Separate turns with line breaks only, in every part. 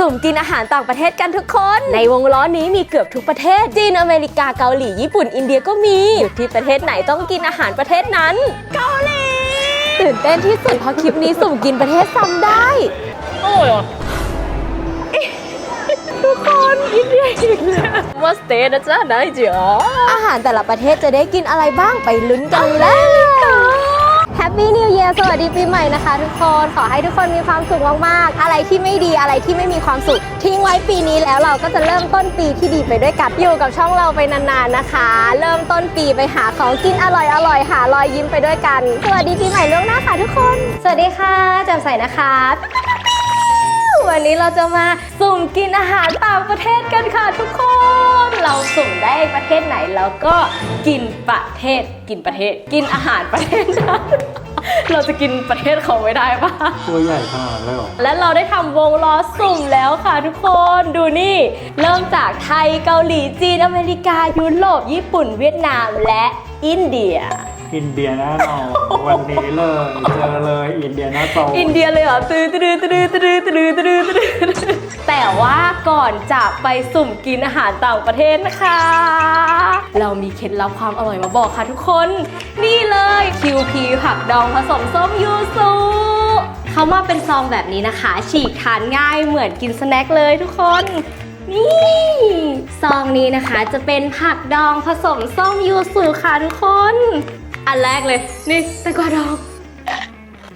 สุ่มกินอาหารต่างประเทศกันทุกคน ในวงล้อนี้มีเกือบทุกประเทศ จีน อเมริกาเกาหลี ญี่ปุ่น อินเดียก็มีอยู่ที่ประเทศไหนต้องกินอาหารประเทศนั้น เกาหลี ตื่นเต้นที่สุดเพราะคลิปนี้สุ่มกินประเทศซ้ำได้
อร่อยอะ
ทุกคนอินเดียอีกแล้ว
มาสเตย์นะจ๊ะนายจ๋า
อาหารแต่ละประเทศจะได้กินอะไรบ้างไปลุ้นกันเลย แฮปปี้นิวเยียสวัสดีปีใหม่นะคะทุกคน ขอให้ทุกคนมีความสุขมากๆ อะไรที่ไม่ดีอะไรที่ไม่มีความสุข ทิ้งไว้ปีนี้แล้วเราก็จะเริ่มต้นปีที่ดีไปด้วยกันอยู่กับช่องเราไปนานๆนะคะ เริ่มต้นปีไปหาของกินอร่อยๆหารอยยิ้มไปด้วยกัน สวัสดีปีใหม่ล่วงหน้าค่ะทุกคน สวัสดีค่ะแจ่มใสนะคะ วันนี้เราจะมาสุ่มกินอาหารต่างประเทศกันค่ะทุกคน เราสุ่มได้ประเทศไหนแล้วก็กินประเทศกินประเทศ กินอาหารประเทศนั้นเราจะกินประเทศเขาไม่ได้ปะ
ตัวใหญ่ขนาดนั้นเลยเหรอ
และเราได้ทำวงล้อสุ่มแล้วค่ะทุกคนดูนี่ เริ่มจากไทยเกาหลีจีนอเมริกายุโรปญี่ปุ่น เวียดนามและอินเดีย
อินเดียน่เราวันนี้เลยเจอเลยอินเดียนะโต
อินเดียเลยเหรอตื้อตื้อตื้อตื้อตื้อตื้อตื้อแต่ว่าก่อนจะไปสุ่มกินอาหารต่างประเทศนะคะ เรามีเคล็ดลับความอร่อยมาบอกค่ะทุกคน นี่เลยคิวพีผักดองผสมส้มยูซูเขามาเป็นซองแบบนี้นะคะ ฉีกทานง่ายเหมือนกินสแน็คเลยทุกคนนี่ซองนี้นะคะจะเป็นผักดองผสมส้มยูสุค่ะทุกคน อันแรกเลย นี่แตงกวาดอง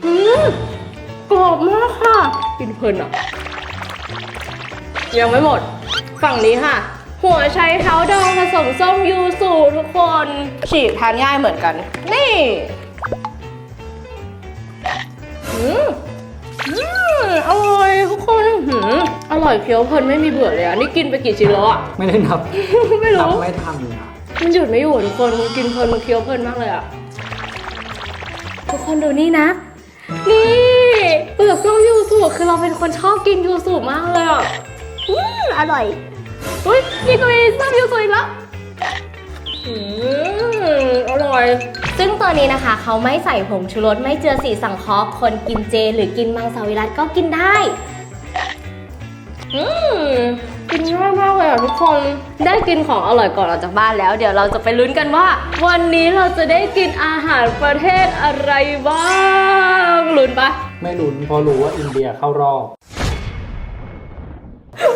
อืมกรอบมากค่ะกินเพลินอะ ยังไม่หมด ฝั่งนี้ค่ะ หัวไชเท้าดองผสมส้มยูสุทุกคน ฉีกทานง่ายเหมือนกัน นี่อืมอืมอร่อยทุกคนหืมอร่อยเคี้ยวเพลินไม่มีเบื่อเลยอะ นี่กินไปกี่ชิ้นแล้วอะ
ไม่ได้นับ
ไม่
นับ
รู้
ไม่ทันอะ
มันหยุดไม่อยู่ทุกคนมันกินเพลินมันเคี้ยวเพลินมากเลยอะ ทุกคนดูนี่นะ นี่เปลือกส้มยูสุคือเราเป็นคนชอบกินยูสุมากเลยอะอืมอร่อยอุ้ยนี่ก็มีส้มยูสุอีกแล้วอืมอร่อย ซึ่งตัวนี้นะคะ เขาไม่ใส่ผงชูรสไม่เจือสีสังเคราะห์คนกินเจ หรือกินมังสวิรัตก็กินได้ อืม กินง่ายมากเลยอะทุกคน ได้กินของอร่อยก่อนออกจากบ้านแล้ว เดี๋ยวเราจะไปลุ้นกันว่า วันนี้เราจะได้กินอาหารประเทศอะไรบ้างลุ้นปะ
ไม่ลุ้นเพราะรู้ว่าอินเดียเข้ารอบ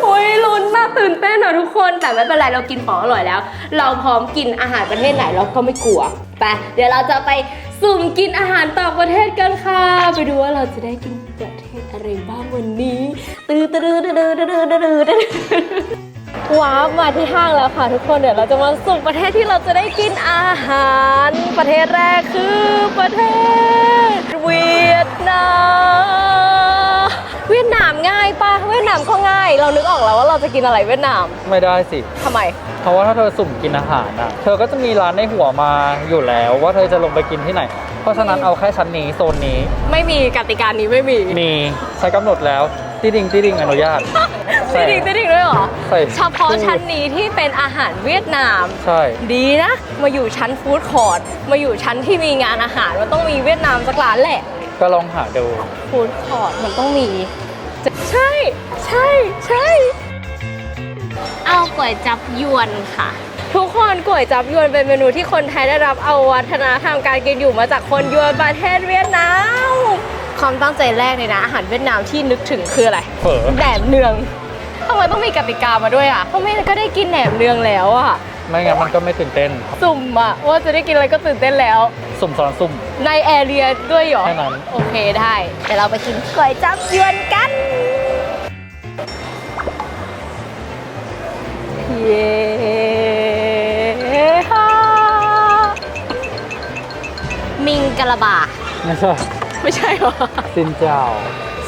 โอ้ยลุ้นมากตื่นเต้นอะทุกคนแต่ไม่เป็นไรเรากินของอร่อยแล้ว เราพร้อมกินอาหารประเทศไหนเราก็ไม่กลัวไปเดี๋ยวเราจะไปสุ่มกินอาหารต่างประเทศกันค่ะ ไปดูว่าเราจะได้กินประ เทศอะไรบ้างวันนี้ตื้อตื้อตื้อตื้อตื้อตื้อตื้อตื้อว้าวมาที่ห้างแล้วค่ะ ทุกคนเดี๋ยวเราจะมาสู่ประเทศที่เราจะได้กินอาหาร ประเทศแรกคือประเทศเวียดนาม เวียดนามง่ายปะเวียดนามก็ง่าย เรานึกออกแล้วว่าเราจะกินอะไรเวียดนาม
ไม่ได้สิ
ทำไม
เพราะว่าถ้าเธอสุ่มกินอาหารอะ เธอก็จะมีร้านในหัวมาอยู่แล้วว่าเธอจะลงไปกินที่ไหน เพราะฉะนั้นเอาแค่ชั้นนี้โซนนี้
ไม่มีกติกานี้ไม่มี
มีใช้กำหนดแล้วติดิงติดิงอนุญาต
ติดดิ่งติดดิ่งด้วยเหรอ
ใส่
เฉพาะชั้นนี้ที่เป็นอาหารเวียดนาม
ใช่
ดีนะ มาอยู่ชั้นฟู้ดคอร์ทมาอยู่ชั้นที่มีงานอาหารมันต้องมีเวียดนามสักร้านแหละ
ก็ลองหาดู
ฟู้ดคอร์ทมันต้องมี ใช่ ใช่ ใช่ เอาก๋วยจับยวนค่ะ ทุกคนก๋วยจับยวนเป็นเมนูที่คนไทยได้รับเอาวัฒนธรรมการกินอยู่มาจากคนยวนประเทศเวียดนามความตั้งใจแรกเลยนะอาหารเวียดนามที่นึกถึงคืออะไร
เผลอ
แหนมเนืองทำไมต้องมีกติกามาด้วยอะเพราะไม่งั้นก็ได้กินแหนมเนืองแล้วอะ
ไม่งั้นมันก็ไม่ตื่นเต้น
สุ่มอะว่าจะได้กินอะไรก็ตื่นเต้นแล้ว
สุ่มสอนสุ่ม
ในแอเรียด้วยเหรอ
แค่นั้น
โอเคได้เดี๋ยวเราไปกินก๋วยจับยวนกันเย้ฮ่ามิงกะลาบา
ไม่ใช่
ไม่ใช่เหรอ
ซินเจ้า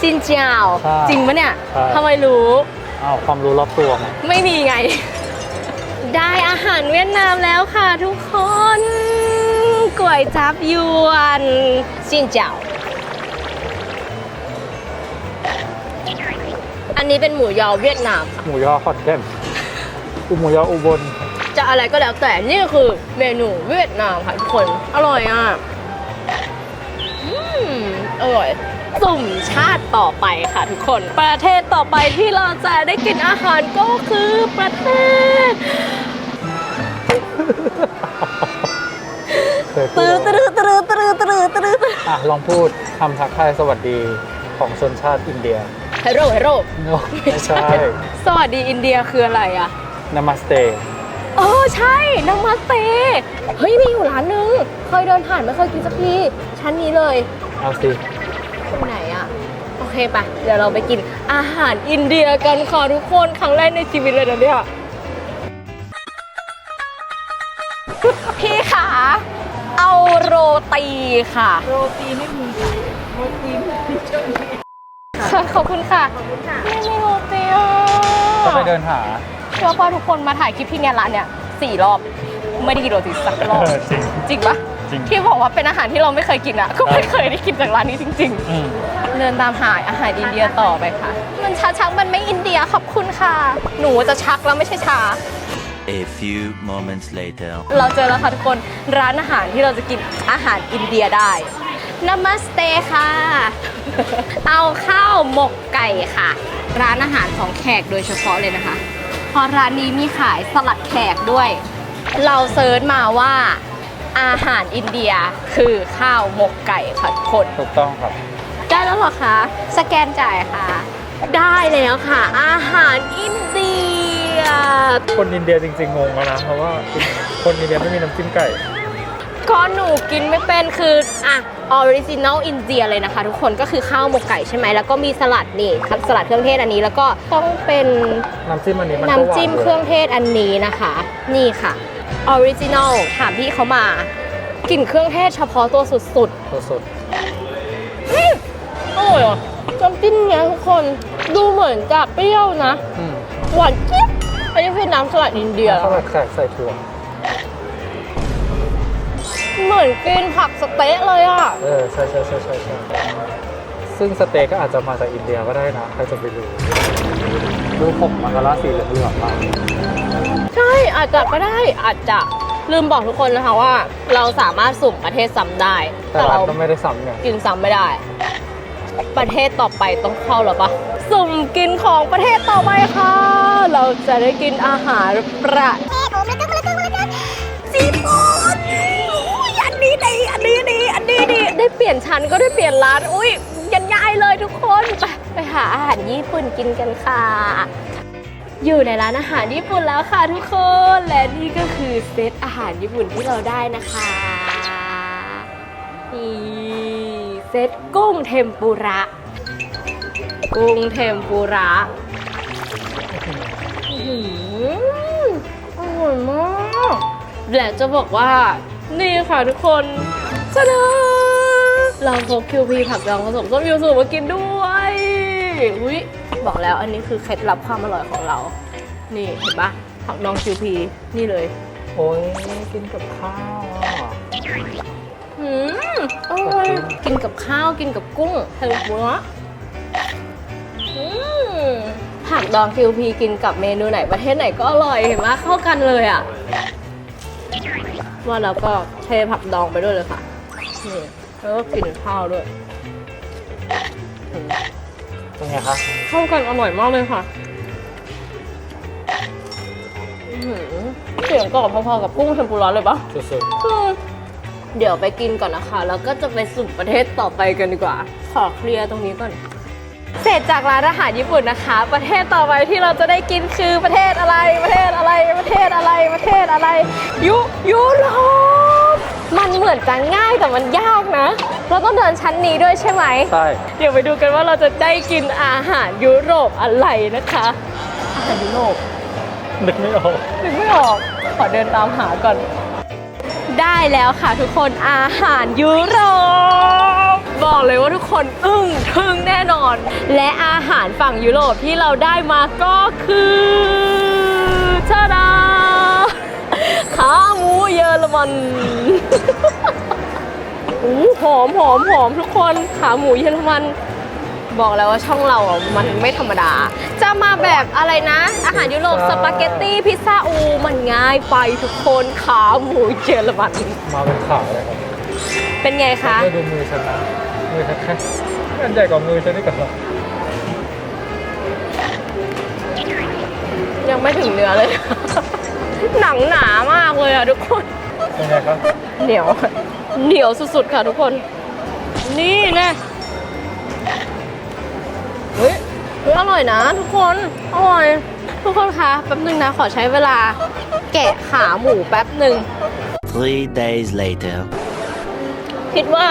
ซินเจียว
ใช่
จริงปะเนี่ย
ใช่
ทำไมรู้
อ้าวความรู้รอบตัวไง
ไม่มีไง ได้อาหารเวียดนามแล้วค่ะทุกคน ก๋วยจับยวนซินเจียวอันนี้เป็นหมูยอเวียดนามค่ะ
หมูยอขอนแก่นอุหมูยออุบล
จะอะไรก็แล้วแต่นี่คือเมนูเวียดนามค่ะทุกคน อร่อยอะอืมอร่อยสุ่มชาติต่อไปค่ะทุกคน ประเทศต่อไปที่เราจะได้กินอาหารก็คือประเทศ
เคยพูด
ตื้อ
แล้ว
ตื้อตื้อตื้อตื้อตื้อตื้อ
อะลองพูดคำทักทายสวัสดีของชนชาติอินเดีย
เฮโร่เฮโร่
โน้ไม่ใช่
สวัสดีอินเดียคืออะไรอะ
นามาสเต
เออใช่นามาสเตเฮ้ยมีอยู่ร้านนึง เคยเดินผ่านไม่เคยกินสักทีชั้นนี้เลย
เอาสิ
ตรงไหนอะโอเคปะเดี๋ยวเราไปกินอาหารอินเดียกันค่ะทุกคนครั้งแรกในชีวิตเลยนะเนี่ยพี่ขา เอาโรตีค่ะ โรตีไม่มีโรตีไม่มีขอบคุณค่ะไม่มีโรตีอะ
ก็ไปเดินหา
เชื่อว่าทุกคนมาถ่ายคลิปที่เนี่ยร้านเนี่ยสี่รอบ ไม่ได้กินโรตีสักรอบ
เออจริง
จริงปะ
จริง
ที่บอกว่าเป็นอาหารที่เราไม่เคยกินอะ ก็ไม่เคยได้กินจากร้านนี้จริง
อืม
ๆ เดินตามหาอาหารอินเดียต่อไปค่ะ มันชาชักมันไม่อินเดียขอบคุณค่ะ หนูจะชักแล้วไม่ใช่ชา
A few moments later.
เราเจอแล้วค่ะทุกคนร้านอาหารที่เราจะกินอาหารอินเดียได้นามัสเตค่ะเอาข้าวหมกไก่ค่ะ ร้านอาหารของแขกโดยเฉพาะเลยนะคะเพราะร้านนี้มีขายสลัดแขกด้วย เราเซิร์ชมาว่าอาหารอินเดียคือข้าวหมกไก่ค่ะทุกคน
ถูกต้องครับ
ได้แล้วเหรอคะ สแกนจ่ายค่ะ ได้แล้วค่ะ อาหารอินเดีย
คนอินเดียจริงๆงงแล้วนะเพราะว่าคนอินเดียไม่มีน้ำจิ้มไก่
ก็หนูกินไม่เป็นคืออะออริจิน l ลอินเดียเลยนะคะ ทุกคนก็คือข้าวหมกไก่ใช่ไหมแล้วก็มีสลัดนี่ครับสลัดเครื่องเทศอันนี้แล้วก็ต้องเป็น
น้ำจิ้มอันนี้มันก็หวาน
น้ำจิ้มเครื่องเทศอันนี้นะคะ นี่ค่ะออริจิน l ลถามพี่เขามากลิ่นเครื่องเทศเฉพาะตัวสุด
สด
ๆอร่อยอะน้ำจิ้มเนี้ยทุกคนดูเหมือนจะเปรี้ยวนะ
ๆอืม
หวานเจี๊ยบ อันนี้คือน้ำสลัดอินเดีย
ข้าวผัดแขกใส่ถั่ว
เหมือนกินผักสเต๊ะเลยอะ
เออใช่ใช่ใช่ใช่ใช่ซึ่งสเต็กก็อาจจะมาจากอินเดียก็ได้นะใครจะไปรู้ดูผมมันก็ละสีเหลืองๆมาก
ใช่อาจจะก็ได้อาจจะลืมบอกทุกคนนะคะว่า เราสามารถสุ่มประเทศซ้ำได้
แต่
แต่
ร้าน
เรา
ก็ไม่ได้ซ้ำไง
กินซ้ำไม่ได้ ประเทศต่อไปต้องเข้าหรอปะสุ่มกินของประเทศต่อไปค่ะ เราจะได้กินอาหารประเทศโอ้ไม่ต้องไม่ต้องไม่ต้องซีฟู้ดอุ้ยอันนี้ดีอันนี้ดีอันนี้ดีได้เปลี่ยนชั้นก็ได้เปลี่ยนร้านอุ้ยยันย้ายเลยทุกคนไปไปหาอาหารญี่ปุ่นกินกันค่ะ อยู่ในร้านอาหารญี่ปุ่นแล้วค่ะทุกคนและนี่ก็คือเซตอาหารญี่ปุ่นที่เราได้นะคะนี่ เซตกุ้งเทมปุระ กุ้งเทมปุระอื้อหืออร่อยมากและจะบอกว่า นี่ค่ะทุกคนชะดาเราพกคิวพีผักดองผสมส้มยูสุมากินด้วยอุ้ยบอกแล้วอันนี้คือเคล็ดลับความอร่อยของเรา นี่เห็นปะผักดองคิวพีนี่เลย
โอ้ยกินกับข้าว อะ
อืมอร่อยกินกับข้าวกินกับกุ้งเทมปุระอืมผักดองคิวพีกินกับเมนูไหนประเทศไหนก็อร่อยเห็นไหมเข้ากันเลยอะ ว่าแล้วก็เทผักดองไปด้วยเลยค่ะ นี่แล้วก็กินข้าวด้วยอืม
เป็นไงคะ
เข้ากันอร่อยมากเลยค่ะอื้อหือเสียงกรอบพอๆกับกุ้งเทมปุระเลยปะ
สุด
อืม เดี๋ยวไปกินก่อนนะคะ แล้วก็จะไปสุ่มประเทศต่อไปกันดีกว่า ขอเคลียร์ตรงนี้ก่อน เสร็จจากร้านอาหารญี่ปุ่นนะคะ ประเทศต่อไปที่เราจะได้กินคือประเทศอะไร ประเทศอะไร ประเทศอะไร ประเทศอะไร ยุยุโรป มันเหมือนจะง่ายแต่มันยากนะ เราต้องเดินชั้นนี้ด้วยใช่ไหม
ๆใช่
เดี๋ยวไปดูกันว่าเราจะได้กินอาหารยุโรปอะไรนะคะ อาหารยุโรป
นึกไม่ออก
นึกไม่ออก ขอเดินตามหาก่อน ได้แล้วค่ะทุกคนอาหารยุโรปบอกเลยว่าทุกคนอึ้งทึ่งแน่นอน และอาหารฝั่งยุโรปที่เราได้มาก็คือชาดาขาหมูเยอรมันอู้หอมหอมหอมทุกคนขาหมูเยอรมัน บอกแล้วว่าช่องเราอะมันไม่ธรรมดา จะมาแบบอะไรนะ อาหารยุโรปสปาเกตตี้พิซซ่าอูมันง่ายไปทุกคนขาหมูเยอรมัน
มาเป็นข่าวเลยครับ
เป็นไงคะ
ไม่ดูมือฉันนะมือฉันแค่อันใหญ่กว่ามือฉันนี่กับ
ยังไม่ถึงเนื้อเลย หนังหนามากเลยอะทุกคน
เป็นไงครับ
เหนียวเหนียวสุดๆค่ะทุกคน นี่แน่เอร่อยนะ ทุกคนอร่อยทุกคนคะแป๊บนึงนะขอใช้เวลา แกะขาหมูแป๊บหนึ่ง
Three days later.
คิดว่า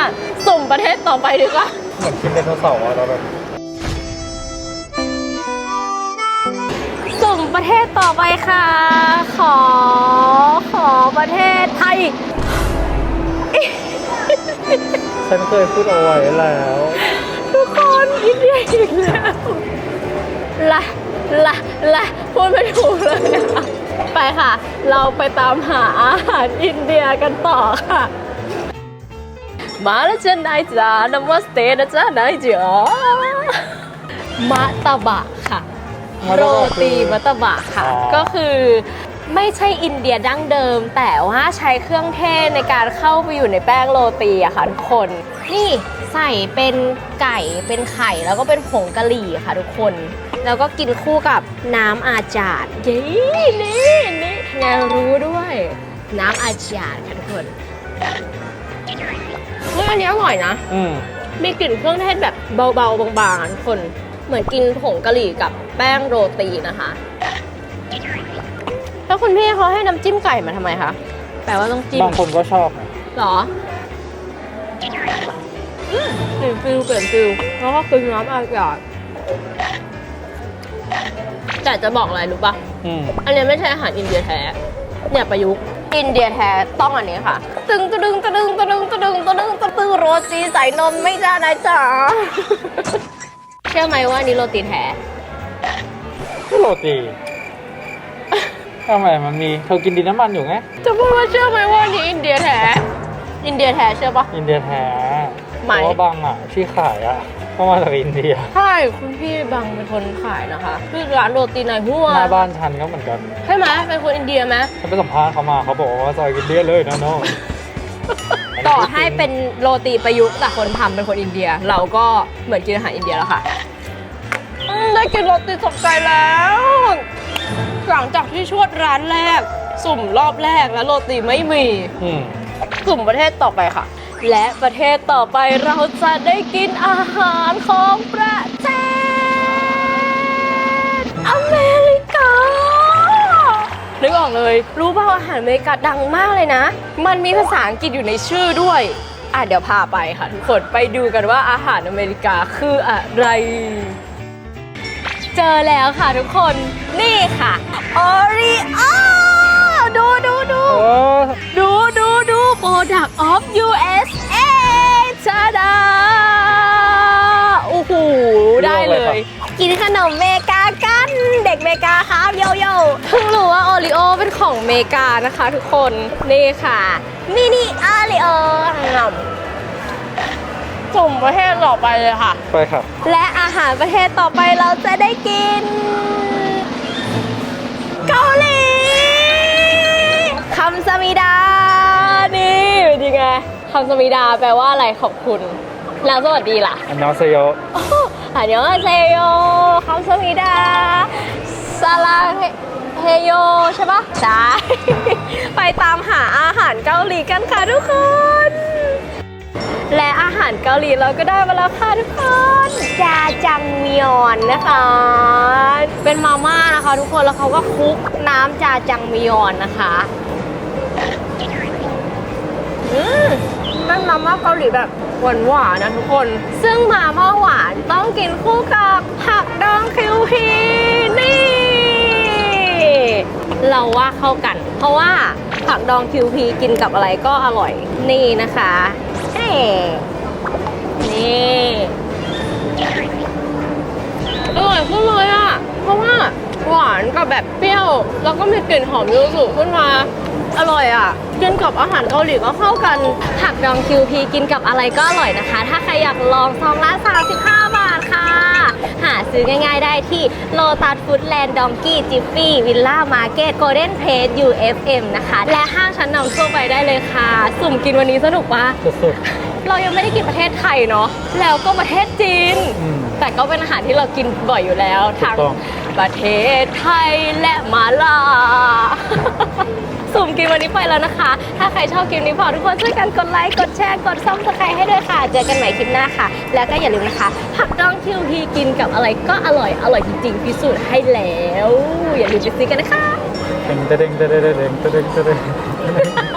สุ่มประเทศต่อไปดีกว่า
เหมือนกินไดโนเสาร์อะเราแบบ
สุ่มประเทศต่อไปค่ะ ขอขอประเทศไทย
ฉันเคยพูดเอาไว้แล้ว
ทุกคนอินเดียอีกแล้ว ละละละพูดไม่ถูกเลยอะไปค่ะ เราไปตามหาอาหารอินเดียกันต่อค่ะ มาแล้วจ้านายจ๋านมัสเตนะจ้านายจ๋ามะตะบะค่ะ
มะ
โร
ตะบะคือ
ตีมะตะบะค่ะ
อ๋อ
ก็คือไม่ใช่อินเดียดั้งเดิม แต่ว่าใช้เครื่องเทศในการเข้าไปอยู่ในแป้งโรตีอะค่ะทุกคน นี่ใส่เป็นไก่เป็นไข่แล้วก็เป็นผงกะหรี่ค่ะทุกคน แล้วก็กินคู่กับน้ำอาจารย์นี่นี่นี่ไงรู้ด้วย น้ำอาจารย์ค่ะทุกคนเฮ้ยอันนี้อร่อยนะ
อืม
มีกลิ่นเครื่องเทศแบบเบาๆบางๆทุกคนเหมือนกินผงกะหรี่กับแป้งโรตีนะคะ แล้วคุณพี่เขาให้น้ำจิ้มไก่มาทำไมคะแปลว่าต้องจิ้ม
บางคนก็ชอบนะ
เหรออืมเปลี่ยนฟิลเปลี่ยนฟิลแล้วก็คือน้ำอากาศ แต่จะบอกอะไรรู้ปะ
อืม
อันนี้ไม่ใช่อาหารอินเดียแท้เนี่ยประยุกต์อินเดียแท้ต้องอันนี้ค่ะ ตึงตะดึงตะดึงตะดึงตะดึงตะดึงตะดึงโรตีใส่นมไม่จ้านะจ๊ะเชื่อไหมว่าอันนี้โรตีแท้
ก็โรตีทำไมมันมีเธอกินดินน้ำมันอยู่ไง
จะพูดว่าเชื่อไหมว่าอันนี้อินเดียแท้อินเดียแท้เชื่อปะ
อินเดียแท้
ไม่
เพราะว่าบางอะที่ขายอะ ก็มาจากอินเดีย
ใช่คุณพี่บังเป็นคนขายนะคะคือร้านโรตีในหัว
หน้าบ้านฉันก็เหมือนกัน
ใช่ไหมเป็นคนอินเดียไหม
ฉันไปสัมภาษณ์เขามาเขาบอกว่าซอยอินเดียเลยนะน้อง
ต่อให้เป็นโรตีประยุกต์แต่คนทำเป็นคนอินเดีย เราก็เหมือนกินอาหารอินเดียแล้วค่ะอืมได้กินโรตีสกใจแล้วหลังจากที่ชวดร้านแรก สุ่มรอบแรกแล้วโรตีไม่มี
อืม
สุ่มประเทศต่อไปค่ะ และประเทศต่อไปเราจะได้กินอาหารของประเทศอเมริกา นึกออกเลย รู้ป่าวอาหารอเมริกาดังมากเลยนะ มันมีภาษาอังกฤษอยู่ในชื่อด้วย อะเดี๋ยวพาไปค่ะทุกคน ไปดูกันว่าอาหารอเมริกาคืออะไร เจอแล้วค่ะทุกคน นี่ค่ะโอรีโอดูดูดู
โอ้
ดูดูดู Product of USA โอริโอเป็นของเมกานะคะทุกคน นี่ค่ะมินิโอริโองสุ่มประเทศต่อไปเลยค่ะ
ไปครับ
และอาหารประเทศต่อไปเราจะได้กิน เกาหลีคำสมิดา นี่เป็นยังไงคำสมิดาแปลว่าอะไรขอบคุณ แล้วสวัสดีล่ะ
อันยองเซโย
โอ้อันยองอาเซโยคำสมิดาซาลา เฮโยใช่ปะใช่ ไปตามหาอาหารเกาหลีกันค่ะทุกคน และอาหารเกาหลีเราก็ได้มาแล้วค่ะทุกคนจาจังมยอนนะคะ เป็นมาม่านะคะทุกคนแล้วเขาก็คลุกน้ำจาจังมยอนนะคะอืมเป็นมาม่าเกาหลีแบบหวานหวานนะทุกคน ซึ่งมาม่าหวานต้องกินคู่กับผักดองคิวพีนี่ เราว่าเข้ากัน เพราะว่าผักดองคิวพีกินกับอะไรก็อร่อยนี่นะคะเฮ้นี่อร่อยขึ้นเลยอะ เพราะว่าหวานกับแบบเปรี้ยว แล้วก็มีกลิ่นหอมยูสุขึ้นมา อร่อยอะกินกับอาหารเกาหลีก็เข้ากัน ผักดองคิวพีกินกับอะไรก็อร่อยนะคะ ถ้าใครอยากลองซองละ35 บาทค่ะ หาซื้อง่ายๆได้ที่โลตัสฟู้ดแลนด์ดองกี้จิฟฟี่วิลล่ามาร์เก็ตโกลเด้นเพจ UFM นะคะ และห้างชั้นนำทั่วไปได้เลยค่ะ สุ่มกินวันนี้สนุกปะ
สุด
เรายังไม่ได้กินประเทศไทยเนาะแล้วก็ประเทศจีน
ๆอืม
แต่ก็เป็นอาหารที่เรากินบ่อยอยู่แล้ว
ถูก
ทั้ง
ต้อง
ประเทศไทยและมาลา สุ่มกินวันนี้ไปแล้วนะคะ ถ้าใครชอบคลิปนี้พอทุกคนช่วยกันกดไลค์กดแชร์กดซับสไครต์ให้ด้วยค่ะ เจอกันใหม่คลิปหน้าค่ะ แล้วก็อย่าลืมนะคะผักดองคิวฮีกินกับอะไรก็อร่อยอร่อยจริงๆพิสูจน์ให้แล้ว อย่าลืมไปซื้อกันนะคะ
เด้งเด้งเด้งเด้งเด้งเด้งเด้ง